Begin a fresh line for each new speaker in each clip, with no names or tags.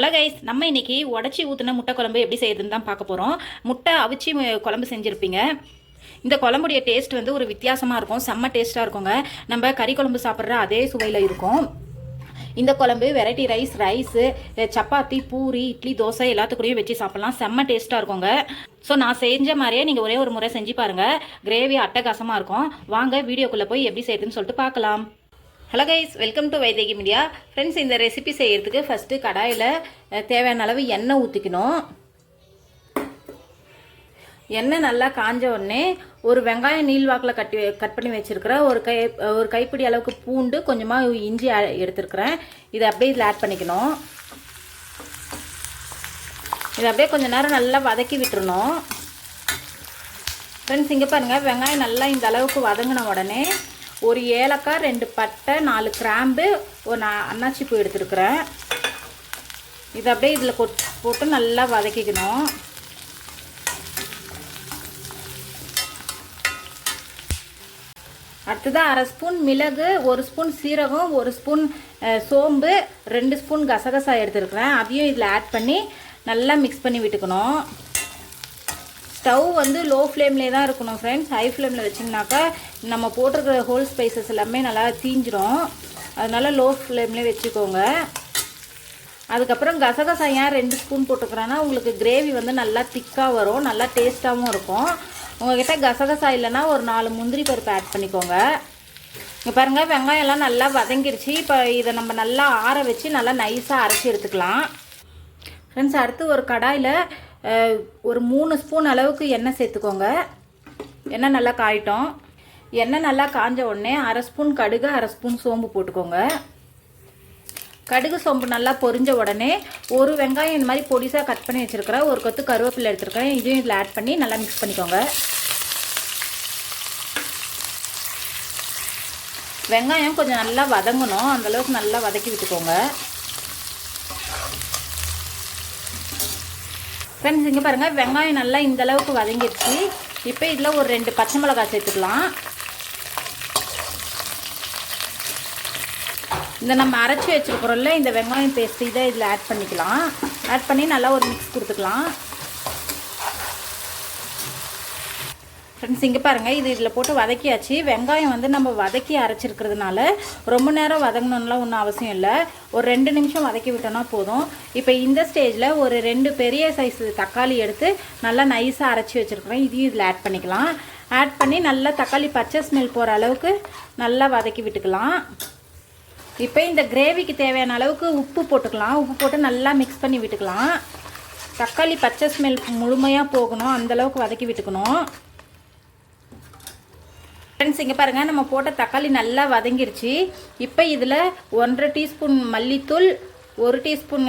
Hello guys நம்ம இன்னைக்கு உடச்சி ஊற்றின முட்டை குழம்பு எப்படி செய்யறதுன்னு தான் பார்க்க போகிறோம் முட்டை அவிச்சு குழம்பு செஞ்சுருப்பீங்க. இந்த குழம்புடைய டேஸ்ட் வந்து ஒரு வித்தியாசமாக இருக்கும். செம்ம டேஸ்ட்டாக இருக்குங்க. நம்ம கறி குழம்பு சாப்பிட்ற அதே சுவையில் இருக்கும். இந்த குழம்பு variety rice rice chapati puri idli dosa எல்லாத்துக்கூடயும் வச்சு சாப்பிட்லாம். செம்ம டேஸ்ட்டாக இருக்குங்க. ஸோ நான் செஞ்ச மாதிரியே நீங்கள் ஒரே ஒரு முறை செஞ்சு பாருங்கள் கிரேவி அட்டகாசமாக இருக்கும். வாங்க வீடியோக்குள்ளே போய் எப்படி செய்யுதுன்னு சொல்லிட்டு பார்க்கலாம். Hello guys welcome to Vaidehi media friends இந்த ரெசிபி செய்யறதுக்கு ஃபஸ்ட்டு கடாயில் தேவையான அளவு எண்ணெய் ஊற்றிக்கணும் எண்ணெய் நல்லா காஞ்ச உடனே ஒரு வெங்காயம் நீள்வாக்கில் கட்டி கட் பண்ணி வச்சிருக்கிற ஒரு கை ஒரு கைப்பிடி அளவுக்கு பூண்டு கொஞ்சமாக இஞ்சி எடுத்துருக்குறேன் எடுத்திருக்கிறேன். இதை அப்படியே இதில் ஆட் பண்ணிக்கணும். இதை அப்படியே கொஞ்சம் நேரம் நல்லா வதக்கி விட்டுறணும். ஃப்ரெண்ட்ஸ் இங்கே பாருங்கள் வெங்காயம் நல்லா இந்த அளவுக்கு வதங்கின உடனே ஒரு ஏலக்காய் ரெண்டு பட்டை நாலு கிராம்பு ஒரு நா- அன்னாச்சி பூ எடுத்துருக்குறேன். இதை அப்படியே இதில் கொட் போட்டு நல்லா வதக்கிக்கணும். அடுத்தது அரை ஸ்பூன் மிளகு ஒரு ஸ்பூன் சீரகம் ஒரு ஸ்பூன் சோம்பு ரெண்டு ஸ்பூன் கசகசா எடுத்துருக்குறேன். அதையும் இதில் ஆட் பண்ணி நல்லா மிக்ஸ் பண்ணி விட்டுக்கணும். ஸ்டவ் வந்து லோ ஃப்ளேம்லேயே தான் இருக்கணும் ஃப்ரெண்ட்ஸ் ஹை ஃப்ளேமில் வச்சிங்கனாக்கா நம்ம போட்டிருக்கிற ஹோல் ஸ்பைசஸ் எல்லாமே நல்லா தீஞ்சிரும். அதனால லோ ஃப்ளேம்லேயே வச்சுக்கோங்க. அதுக்கப்புறம் கசகசா ஏன் ரெண்டு ஸ்பூன் போட்டுக்கிறேன்னா உங்களுக்கு கிரேவி வந்து நல்லா திக்காக வரும் நல்லா டேஸ்ட்டாகவும் இருக்கும். உங்ககிட்ட கசகசா இல்லைன்னா ஒரு நாலு முந்திரி பருப்பு ஆட் பண்ணிக்கோங்க. இங்கே பாருங்கள் வெங்காயம்லாம் நல்லா வதங்கிருச்சு. இப்போ இதை நம்ம நல்லா ஆற வச்சு நல்லா நைஸாக அரைச்சி எடுத்துக்கலாம். ஃப்ரெண்ட்ஸ் அடுத்து ஒரு கடாயில் ஒரு மூணு ஸ்பூன் அளவுக்கு எண்ணெய் சேர்த்துக்கோங்க. எண்ணெய் நல்லா காயிட்டோம். எண்ணெய் நல்லா காஞ்ச உடனே அரை ஸ்பூன் கடுகு அரை ஸ்பூன் சோம்பு போட்டுக்கோங்க. கடுகு சோம்பு நல்லா பொரிஞ்ச உடனே ஒரு வெங்காயம் இந்த மாதிரி பொடிசாக கட் பண்ணி வச்சுருக்கிறேன் ஒரு கொத்து கருவேப்பிலை எடுத்துருக்கேன் இதையும் இதில் ஆட் பண்ணி நல்லா மிக்ஸ் பண்ணிக்கோங்க. வெங்காயம் கொஞ்சம் நல்லா வதங்கணும். அந்தளவுக்கு நல்லா வதக்கி விட்டுக்கோங்க. ஃப்ரெண்ட்ஸ் இங்கே பாருங்கள் வெங்காயம் நல்லா இந்த அளவுக்கு வதங்கிடுச்சு. இப்போ இதில் ஒரு ரெண்டு பச்சை மிளகாய் சேர்த்துக்கலாம். இந்த நம்ம அரைச்சி வச்சுருக்கிறோம்ல இந்த வெங்காயம் பேஸ்ட் இதை இதில் ஆட் பண்ணிக்கலாம். ஆட் பண்ணி நல்லா ஒரு மிக்ஸ் கொடுத்துக்கலாம். ஃப்ரெண்ட்ஸ் இங்கே பாருங்கள் இது இதில் போட்டு வதக்கியாச்சு. வெங்காயம் வந்து நம்ம வதக்கி அரைச்சிருக்கிறதுனால ரொம்ப நேரம் வதங்கணும்லாம் ஒன்றும் அவசியம் இல்லை. ஒரு ரெண்டு நிமிஷம் வதக்கி விட்டோம்னா போதும். இப்போ இந்த ஸ்டேஜில் ஒரு ரெண்டு பெரிய சைஸ் தக்காளி எடுத்து நல்லா நைஸாக அரைச்சி வச்சுருக்கிறேன். இதையும் இதில் ஆட் பண்ணிக்கலாம். ஆட் பண்ணி நல்லா தக்காளி பச்சை ஸ்மெல் போகிற அளவுக்கு நல்லா வதக்கி விட்டுக்கலாம். இப்போ இந்த கிரேவிக்கு தேவையான அளவுக்கு உப்பு போட்டுக்கலாம். உப்பு போட்டு நல்லா மிக்ஸ் பண்ணி விட்டுக்கலாம். தக்காளி பச்சை ஸ்மெல் முழுமையாக போகணும். அந்தளவுக்கு வதக்கி விட்டுக்கணும். ஃப்ரெண்ட்ஸ் இங்கே பாருங்கள் நம்ம போட்ட தக்காளி நல்லா வதங்கிருச்சு. இப்போ இதில் ஒன்றரை டீஸ்பூன் மல்லித்தூள் ஒரு டீஸ்பூன்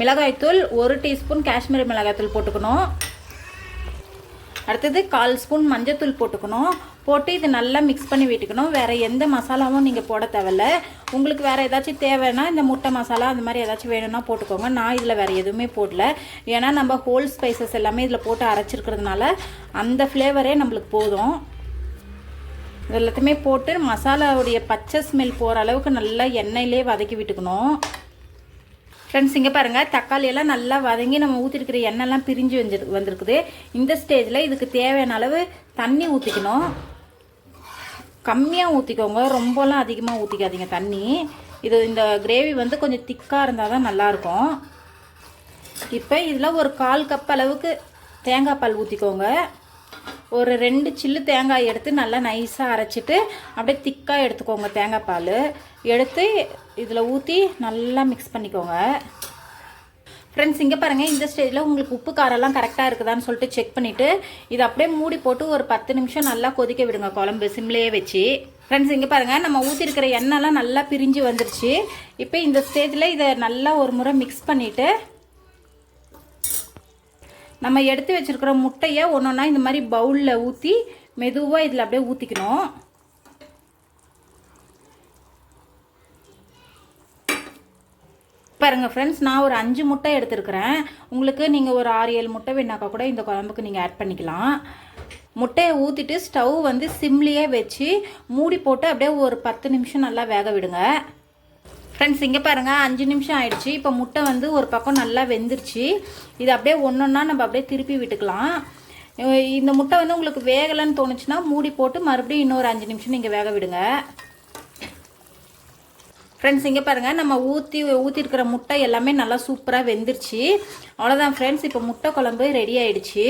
மிளகாய்த்தூள் ஒரு டீஸ்பூன் காஷ்மீரி மிளகாய்த்தூள் போட்டுக்கணும். அடுத்தது கால் ஸ்பூன் மஞ்சத்தூள் போட்டுக்கணும். போட்டு இது நல்லா மிக்ஸ் பண்ணி விட்டுக்கணும். வேறு எந்த மசாலாவும் நீங்கள் போட தேவையில்ல. உங்களுக்கு வேறு ஏதாச்சும் தேவைன்னா இந்த முட்டை மசாலா அந்த மாதிரி ஏதாச்சும் வேணும்னா போட்டுக்கோங்க. நான் இதில் வேறு எதுவுமே போடல. ஏன்னா நம்ம ஹோல் ஸ்பைசஸ் எல்லாமே இதில் போட்டு அரைச்சிருக்கிறதுனால அந்த ஃப்ளேவரே நம்மளுக்கு போதும். எல்லாத்தையுமே போட்டு மசாலாவுடைய பச்சை ஸ்மெல் போகிற அளவுக்கு நல்லா எண்ணெயிலே வதக்கி விட்டுக்கணும். ஃப்ரெண்ட்ஸ் இங்கே பாருங்கள் தக்காளியெல்லாம் நல்லா வதங்கி நம்ம ஊற்றிருக்கிற எண்ணெய்லாம் பிரிஞ்சு வந்து வந்திருக்குது. இந்த ஸ்டேஜில் இதுக்கு தேவையான அளவு தண்ணி ஊற்றிக்கணும் கம்மியாக ஊற்றிக்கோங்க ரொம்பலாம் அதிகமாக ஊற்றிக்காதீங்க தண்ணி. இது இந்த கிரேவி வந்து கொஞ்சம் திக்காக இருந்தால் தான் நல்லாயிருக்கும் இப்போ இதில் ஒரு கால் கப் அளவுக்கு தேங்காய் பால் ஊற்றிக்கோங்க ஒரு ரெண்டு சில்லு தேங்காய் எடுத்து நல்லா நைஸாக அரைச்சிட்டு அப்படியே திக்காக எடுத்துக்கோங்க தேங்காய் பால். எடுத்து இதில் ஊற்றி நல்லா மிக்ஸ் பண்ணிக்கோங்க. ஃப்ரெண்ட்ஸ் இங்கே பாருங்கள் இந்த ஸ்டேஜில் உங்களுக்கு உப்பு காரெல்லாம் கரெக்டாக இருக்குதான்னு சொல்லிட்டு செக் பண்ணிவிட்டு இதை அப்படியே மூடி போட்டு ஒரு பத்து நிமிஷம் நல்லா கொதிக்க விடுங்க குழம்பு சிம்லேயே வச்சு. ஃப்ரெண்ட்ஸ் இங்கே பாருங்கள் நம்ம ஊற்றிருக்கிற எண்ணெய்லாம் நல்லா பிரிஞ்சு வந்துருச்சு. இப்போ இந்த ஸ்டேஜில் இதை நல்லா ஒரு முறை மிக்ஸ் பண்ணிவிட்டு நம்ம எடுத்து வச்சிருக்கிற முட்டையை ஒன்று ஒன்றா இந்த மாதிரி பவுலில் ஊற்றி மெதுவாக இதில் அப்படியே ஊற்றிக்கணும் பாருங்கள் ஃப்ரெண்ட்ஸ் நான் ஒரு அஞ்சு முட்டை எடுத்துருக்கிறேன். உங்களுக்கு நீங்கள் ஒரு ஆறு ஏழு முட்டை வேணாக்கா கூட இந்த குழம்புக்கு நீங்கள் ஆட் பண்ணிக்கலாம். முட்டையை ஊற்றிட்டு ஸ்டவ் வந்து சிம்லேயே வச்சு மூடி போட்டு அப்படியே ஒரு பத்து நிமிஷம் நல்லா வேக விடுங்க. ஃப்ரெண்ட்ஸ் இங்கே பாருங்கள் அஞ்சு நிமிஷம் ஆயிடுச்சு. இப்போ முட்டை வந்து ஒரு பக்கம் நல்லா வெந்துருச்சு. இது அப்படியே ஒன்றுன்னா நம்ம அப்படியே திருப்பி விட்டுக்கலாம். இந்த முட்டை வந்து உங்களுக்கு வேகலைன்னு தோணுச்சுன்னா மூடி போட்டு மறுபடியும் இன்னொரு அஞ்சு நிமிஷம் நீங்கள் வேக விடுங்க. ஃப்ரெண்ட்ஸ் இங்கே பாருங்கள் நம்ம ஊற்றி ஊற்றிருக்கிற முட்டை எல்லாமே நல்லா சூப்பராக வெந்துருச்சு. அவ்வளோதான் ஃப்ரெண்ட்ஸ் இப்போ முட்டை குழம்பு ரெடி ஆயிடுச்சு.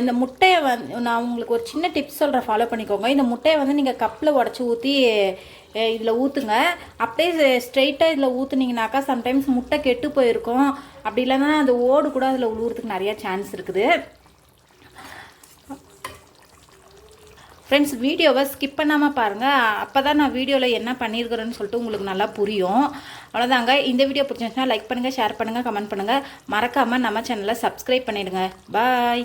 இந்த முட்டையை வந்து நான் உங்களுக்கு ஒரு சின்ன டிப்ஸ் சொல்கிறேன் ஃபாலோ பண்ணிக்கோங்க. இந்த முட்டையை வந்து நீங்கள் கப்பில் உடச்சி ஊற்றி இதில் ஊற்றுங்க அப்படியே ஸ்ட்ரெயிட்டாக இதில் ஊற்றுனீங்கனாக்கா சம்டைம்ஸ் முட்டை கெட்டு போயிருக்கும். அப்படி இல்லைன்னா அந்த ஓடு கூட அதில் உழுவுறதுக்கு நிறையா சான்ஸ் இருக்குது. ஃப்ரெண்ட்ஸ் வீடியோவை ஸ்கிப் பண்ணாமல் பாருங்கள் அப்போ தான் நான் வீடியோவில் என்ன பண்ணியிருக்கிறேன்னு சொல்லிட்டு உங்களுக்கு நல்லா புரியும். அவ்வளோதாங்க இந்த வீடியோ பிடிச்சிருந்துச்சுன்னா லைக் பண்ணுங்கள் ஷேர் பண்ணுங்கள் கமெண்ட் பண்ணுங்கள் மறக்காமல் நம்ம சேனலை சப்ஸ்கிரைப் பண்ணிவிடுங்க பாய்